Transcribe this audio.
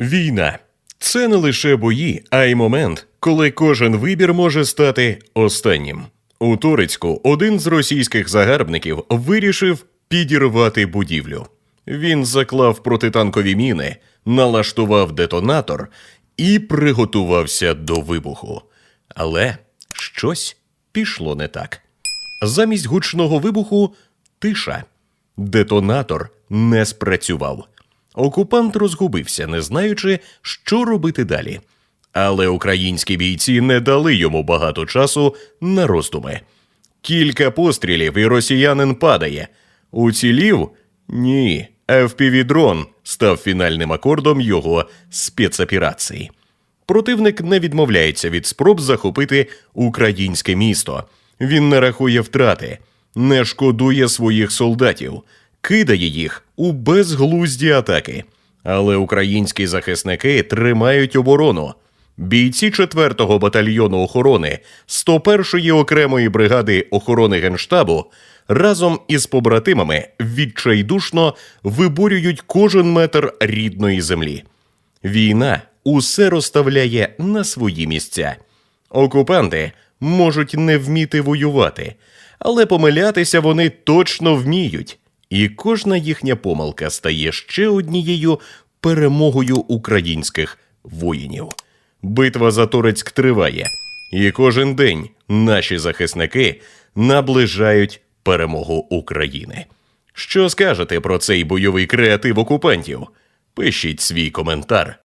Війна це не лише бої, а й момент, коли кожен вибір може стати останнім. У Турецьку один з російських загарбників вирішив підірвати будівлю. Він заклав протитанкові міни, налаштував детонатор і приготувався до вибуху. Але щось пішло не так. Замість гучного вибуху тиша. Детонатор не спрацював. Окупант розгубився, не знаючи, що робити далі. Але українські бійці не дали йому багато часу на роздуми. Кілька пострілів, і росіянин падає. Уцілів? Ні. FPV-дрон став фінальним акордом його спецоперації. Противник не відмовляється від спроб захопити українське місто. Він не рахує втрати, не шкодує своїх солдатів, кидає їх у безглузді атаки. Але українські захисники тримають оборону. Бійці 4-го батальйону охорони 101-ї окремої бригади охорони Генштабу разом із побратимами відчайдушно виборюють кожен метр рідної землі. Війна усе розставляє на свої місця. Окупанти можуть не вміти воювати, але помилятися вони точно вміють, і кожна їхня помилка стає ще однією перемогою українських воїнів. Битва за Торецьк триває, і кожен день наші захисники наближають перемогу України. Що скажете про цей бойовий креатив окупантів? Пишіть свій коментар